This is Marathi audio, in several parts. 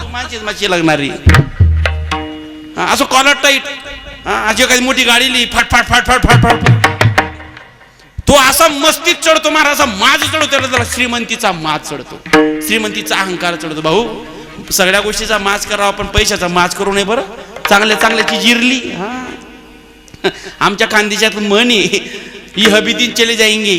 तू माझीच माझी लागणारी असं कॉलर टाईट अशी काही मोठी गाडी लिही फाट फाट फाट फाट तो असा मस्तीत चढतो महाराज असा माज चढतो त्याला जरा श्रीमंतीचा माज चढतो. श्रीमंतीचा अहंकार चढतो. भाऊ सगळ्या गोष्टीचा माज करावा पण पैशाचा माज करू नये बरं. चांगल्या चांगल्याची जिरली हा. आमच्या खानदेशात मन आहे ही हबीतीन चले जाईंगे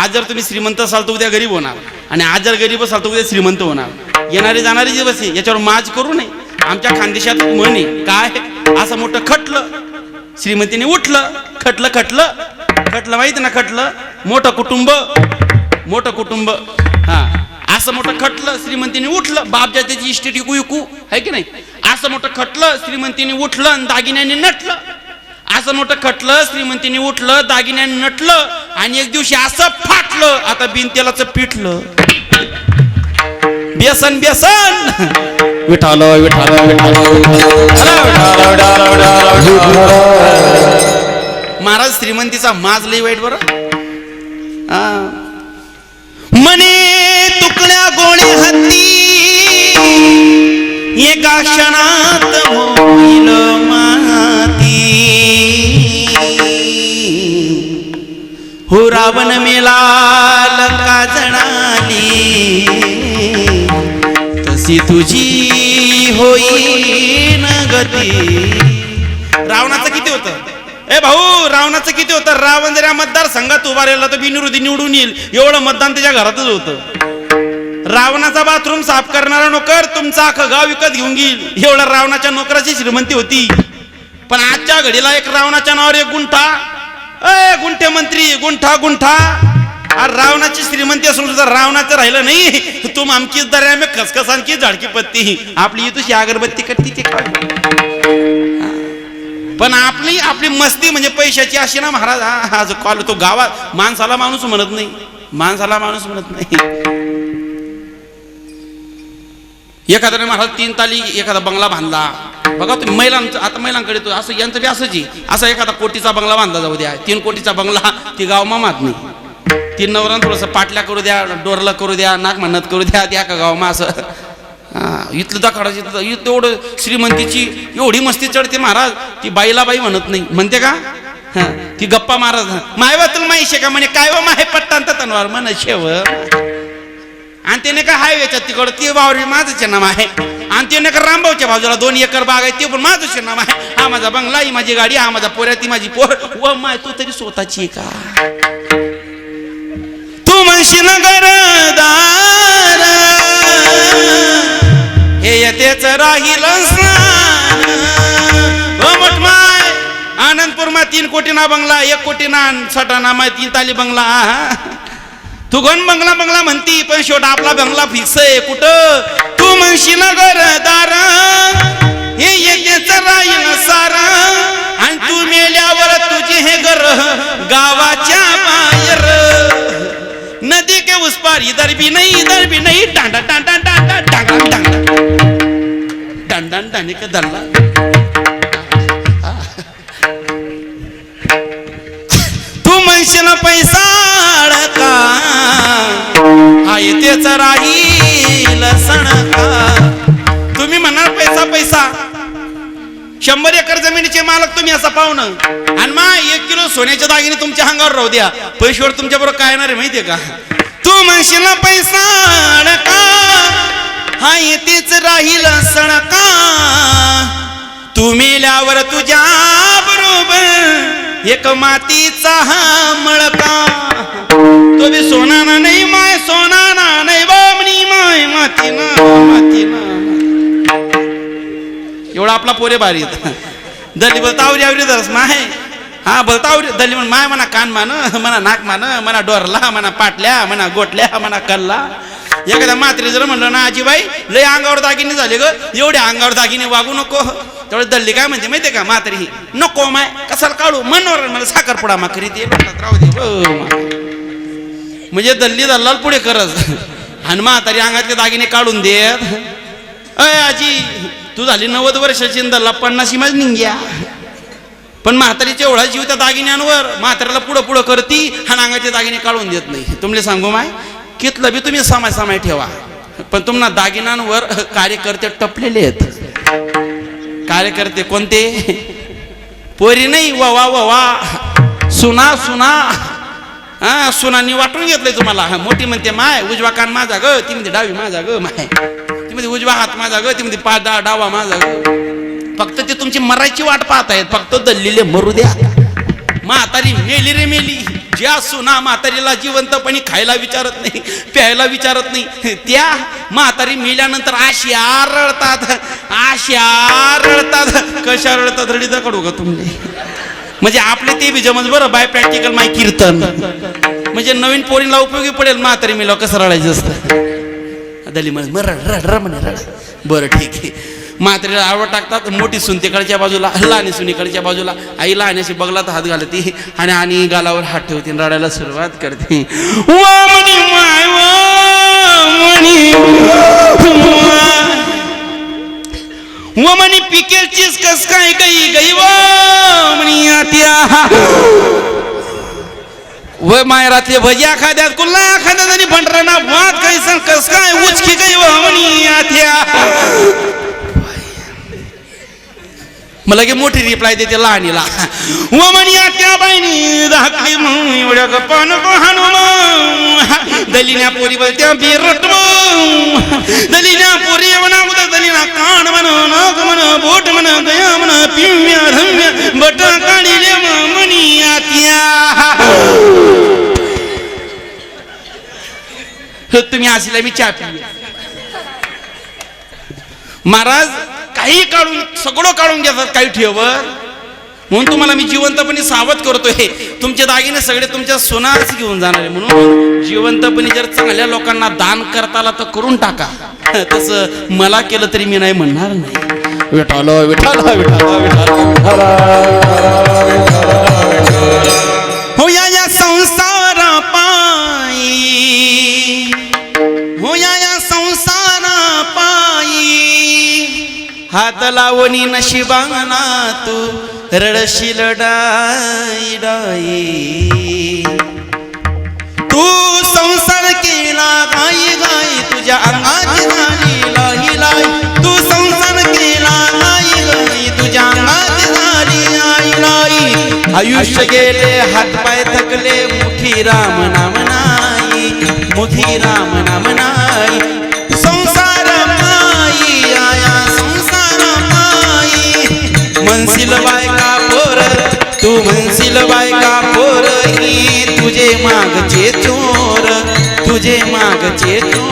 आज जर तुम्ही श्रीमंत असाल तर उद्या गरीब होणार. आणि आज जर गरीब असाल तर उद्या श्रीमंत होणार. येणारे जाणारे दिवस आहे. याच्यावर माज करू नये. आमच्या खानदेशात म्हणे काय? असं मोठं खटलं. श्रीमंतीने उठलं. खटलं खटलं. खटलं माहीत ना खटलं? मोठं कुटुंब. मोठं कुटुंब. हा. असं मोठं खटलं श्रीमंतीने उठलं. बाप त्याची इष्टी टिकू इकू आहे की नाही? असं मोठं खटलं श्रीमंतीने उठलं आणि दागिन्याने नटलं. असं मोठं खटलं श्रीमंतीने उठलं दागिन्याने नटलं आणि एक दिवशी असं फाटलं. आता बिनतेलाचं पिठलं. बेसन बेसन. विठाल विठाल महाराज श्रीमंतीचा माज लई वाईट बर. मने तुकड्या गोळी हत्ती एका क्षणात होईल माती. हो रावण मेला लंका जणाली. अशी तुझी होईन गती. रावणाचं किती होतं? ए भाऊ रावणाचं किती होतं? रावण जर या मतदारसंघात उभा राहिला तर बिनविरोधी निवडून येईल. एवढं मतदान त्याच्या घरातच होतं. रावणाचा बाथरूम साफ करणारा नोकर तुमचा अख्खं गाव विकत घेऊन घेईल. एवढं रावणाच्या नोकराची श्रीमंती होती. पण आजच्या घडीला एक रावणाच्या नावावर एक गुंठा. ए गुंठे मंत्री गुंठा गुंठा. अरे रावणाची श्रीमंती असून सुद्धा रावणाचं राहिलं नाही. तुम आमकीच दर्या में झाडकी पत्ती. आपली इथुशी अगरबत्ती कट्टी ते काय पण आपली आपली मस्ती म्हणजे पैशाची अशी ना महाराज. हा जो कॉल तो गावात माणसाला माणूस म्हणत नाही. माणसाला माणूस म्हणत नाही. एखाद्याने महाराज तीन ताली एखादा बंगला बांधला. बघा तुम्ही महिलांचं आता महिलांकडे तो असं यांचं बी असंच जी असा एखादा कोटीचा बंगला बांधला जाऊ द्या. तीन कोटीचा बंगला ती गाव मामात नाही. तीन नवरान थोडंसं पाटल्या करू द्या डोरला करू द्या नाक म्हणत करू द्या त्या का गाव मा असं इथलं दाखवायची तेवढं इथं श्रीमंतीची एवढी मस्ती चढते महाराज ती बाईला बाई म्हणत नाही. म्हणते का? हा, ती गप्पा महाराज मायवा तुला माहिती का? म्हणे काय व माहे पट्टांत तनवार? म्हण शेव. आणि त्याने का हायवेच्या तिकडं? ती बावरी माझंच नाम आहे. आणि त्याने का रामभाऊच्या बाजूला दोन एकर बाग आहे ते पण माझंच नाम आहे. हा माझा बंगला ही माझी गाडी हा माझा पोऱ्या ती माझी पोर. व माय तू तरी स्वतःची का? तू दार हे येतेच राहील स्नान. हो आनंदपूर मा तीन कोटी ना बंगला एक कोटी ना सटाणा मा तीन ताली बंगला. आहा. तू गण बंगला बंगला म्हणती पण शेवट आपला बंगला फिक्स आहे कुठं? तू म्हणशील घरदार हे येतेच राहील सारा. आणि तू मेल्यावर तुझे हे घर गावाच्या बाहेर. उस पार इधर भी नहीं इधर भी नहीं। डांडा डांडा डांडा डांडा डांडा। डांडा टांडे का दल्ला तू म्हणशील पैसा अडका हा येतेच राहील सणका। तुम्ही म्हणाल पैसा पैसा। शंभर एकर जमिनीचे मालक तुम्ही असा पाहुणं। आणि मा एक किलो सोन्याच्या दागिने तुमच्या अंगावर राहू द्या. पैशावर तुमच्या बरोबर काय येणार आहे माहितीये का? तू म्हणशील ना पैसा अडका. हा येतेच राहील सणका तू मेल्यावर तुझ्या बरोबर एक मातीचा हा मळका. तो बी सोनाना नाही माय सोनाना नाही बामणी माय माती ना माती ना एवढा आपला पोरे बारी दली बोलतावरी आवरी दरस माय. हा बोलतावरी दली म्हण माय म्हणा कान मान म्हणा नाक मान म्हणा डोरला म्हणा पाटल्या म्हणा गोटल्या म्हणा कल्ला. एखाद्या मात्रे जर म्हणलं ना आजीबाई लय अंगावर दागिने झाले ग एवढे अंगावर दागिने वागू नको. तेवढे दल्ली काय म्हणते माहितीये का मात्री ही? नको माय कसाला काढू? मनवर मला साखरपुडा माकरी दे हो, म्हणतात, राहू दे म्हणजे दल्ली दल्लाल पुढे करत. आणि म्हातारी अंगातले दागिने काढून देत. अय आजी तू झाली नव्वद वर्षाची दल्ला पन्नाशी माझ निघ्या पण म्हातारीच्या एवढा जीव त्या दागिन्यांवर म्हाताऱ्याला पुढं पुढं करती आणि अंगाचे दागिने काढून देत नाही. तुमले सांगू माय कितलं बी तुम्ही समाय समाय ठेवा. पण तुम्हाला दागिन्यांवर कार्यकर्ते टपलेले आहेत. कार्यकर्ते कोणते? पोरी नाही वा वा वा वा सुना सुना. हा सुनानी वाटून घेतलंय तुम्हाला. हा, मोठी म्हणते माय उजवा कान माझा ग ती म्हणते डावी माझा ग माय. ती म्हणते उजवा हात माझा ग ती म्हणते पा डावा माझा ग. फक्त ते तुमची मरायची वाट पाहत आहेत. फक्त दल्लीले मरू द्या. म्हातारी मेली रे मेली. ज्या सुना म्हातारीला जिवंतपणी खायला विचारत नाही प्यायला विचारत नाही त्या म्हातारी मेल्यानंतर आशी आरळतात. आशी आरळतात. कशा रळतात रडीचा कडू का तुम्ही? म्हणजे आपले ते बी जमज बरं बाय प्रॅक्टिकल माय कीर्तन. म्हणजे नवीन पोरीला उपयोगी पडेल म्हातारी मेला कसं रडायचं असतं? दली म्हणे रड रड रड म्हणे रड. बरं ठीक आहे. मात्रेला आवड टाकतात मोठी सून तिकडच्या बाजूला लहानी सून इकडच्या बाजूला. आई लहानशी बगलात हात घालते आणि आणि गालावर हात ठेवते रडायला सुरुवात करते. वा म्हणी माय वा कस काय गई गई व म्हणी आत्या. व मायरातले भजिया खाद्यात कुल्ला खाद्यात आणि भंडराना भात काही सण कस काय उचकी गई व आत्या. मला की मोठी रिप्लाय देते लहानीला. व या त्या बाईनी धाकली म्हणून एवढ्या गप्पान हाणू दलिन्या पोरी बोलत्या बिरट दलिन्या पोरी म्हणा उद्या दलिना कान म्हण नाक म्हण बोट म्हण दया म्हण पिम्या धम्या बट काढिले मनी आत्या. तुम्ही असला मी चहा महाराज काही काढून सगळं काढून घेतात काही ठेवर म्हणून तुम्हाला मी जिवंतपणे सावध करतोय. तुमचे दागिने सगळे तुमच्या सोनाच घेऊन जाणार आहे म्हणून जिवंतपणे जर चांगल्या लोकांना दान करता आला तर करून टाका. तसं मला केलं तरी मी नाही म्हणणार नाही. विठाल विठाल विठाल विठाल हात लावणी नशिबाना तू रडशील डाई डाई. तू संसार केला गाई गाई तुझ्या अंगाची झाली लाई लाई तू संसार केला गाई गाई तुझ्या अंगाची झाली आई लाई आयुष्य गेले हातपाय थकले मुठी राम नाम नाही. मुठी राम नाम नाही. म्हणशील बायका पोर? तू म्हणशील बायका पोर? ही तुझे मागचे चोर तुझे मागचे चोर.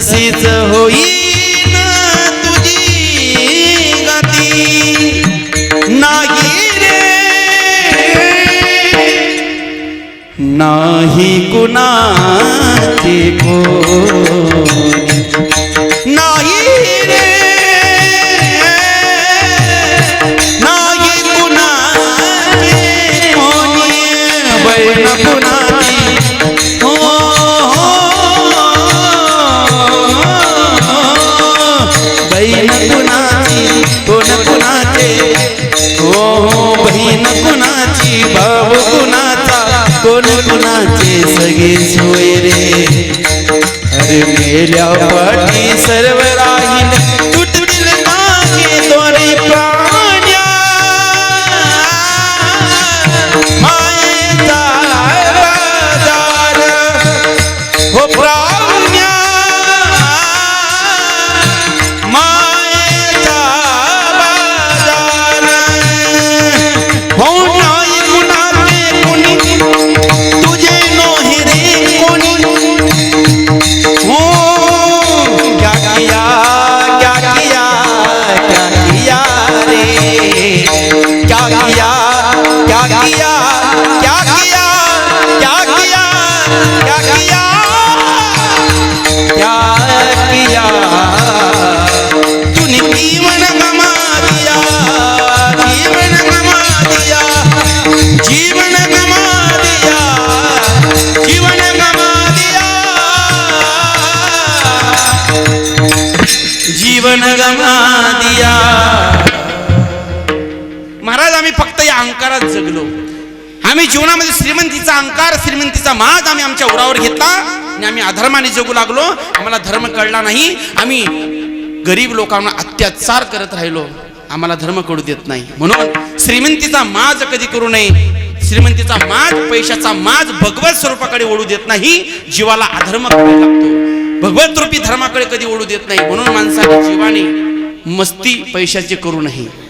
तशीच होईन तुझी गती. नाही रे. नाही कुणाची को हो श्रीमंतीचा अंकार श्रीमंतीचा माज आम्ही आमच्या उरावर घेतला आणि आम्ही अधर्माने जगू लागलो. आम्हाला धर्म कळला नाही. आम्ही गरीब लोकांना अत्याचार करत राहिलो. आम्हाला धर्म कळू देत नाही. म्हणून श्रीमंतीचा माज कधी करू नये? श्रीमंतीचा माज पैशाचा माज भगवत स्वरूपाकडे ओढू देत नाही. जीवाला अधर्म करायला लागतो. भगवत रूपी धर्माकडे कधी ओढू देत नाही. म्हणून माणसाने जीवाने मस्ती पैशाची करू नये.